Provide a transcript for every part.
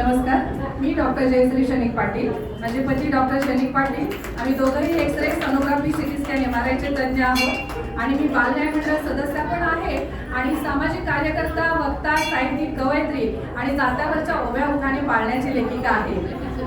नमस्कार मी डॉक्टर जयश्री शनिक पाटील माझे पती डॉक्टर शनिक पाटील. आम्ही दोघंही X ray sonography CT scan M R आयचे तज्ज्ञ आहोत. आणि मी बालन्याय मंडळ सदस्य पण आहे आणि सामाजिक कार्यकर्ता वक्ता साहित्यिक कवयत्री आणि जात्यावरच्या ओव्या उखाणे पाळण्याची लेखिका आहे.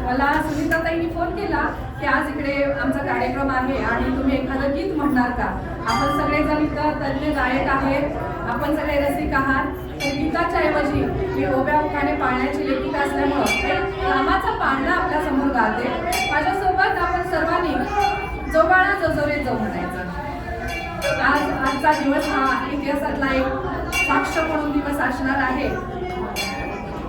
मला सुनीताताईंनी फोन केला की आज इकडे आमचा कार्यक्रम आहे आणि तुम्ही एखादं गीत म्हणणार का? आपण सगळेजण इथं तज्ज्ञ गायक आहेत. आपण सगळे रसिक आहात. तर गीताच्या ऐवजी मी ओव्या उखाणे पाळण्याची लेखिका असल्यामुळं कामाचा पाळणा आपल्यासमोर गाते. माझ्यासोबत आपण सर्वांनी जोबाळा जोजोरे जो म्हणायचं. आजचा दिवस हा इतिहासातला एक साक्ष म्हणून दिवस असणार आहे.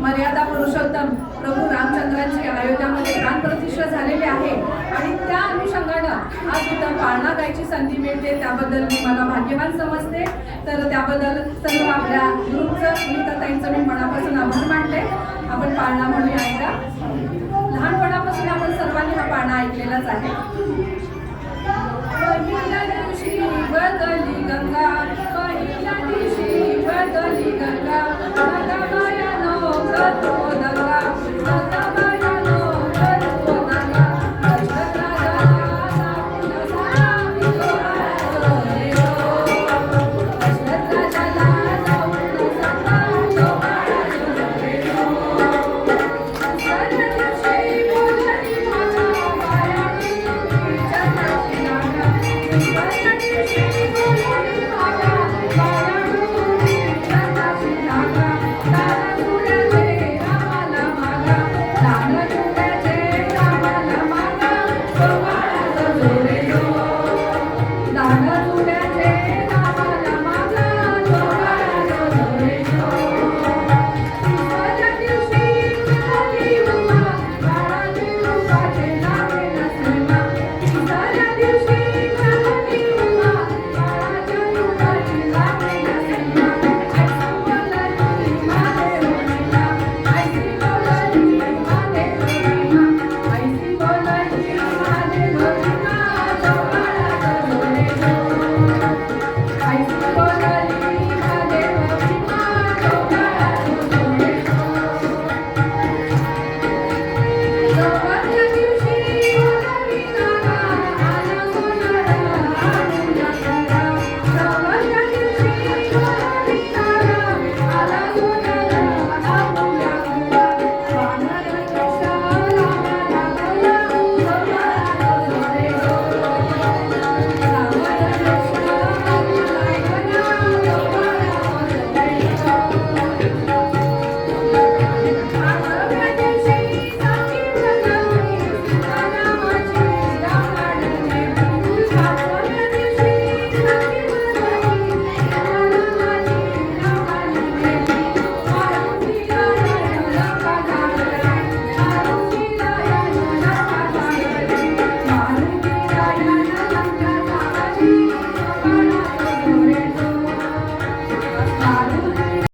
मर्यादा पुरुषोत्तम प्रभू रामचंद्रांची अयोध्यामध्ये प्राण प्रतिष्ठा झालेली आहे आणि त्या अनुषंगानं आज इथं पाळणा गायची संधी मिळते त्याबद्दल मी मला भाग्यवान समजते. तर त्याबद्दल सर्व आपल्या ग्रुपचं सुनीताताईंचं मी मनापासून आभार मानले आपण पाळणा म्हणूया ऐका लहानपणापासून आपण सर्वांनी हा पाळणा ऐकलेलाच आहे. बदली गंगा।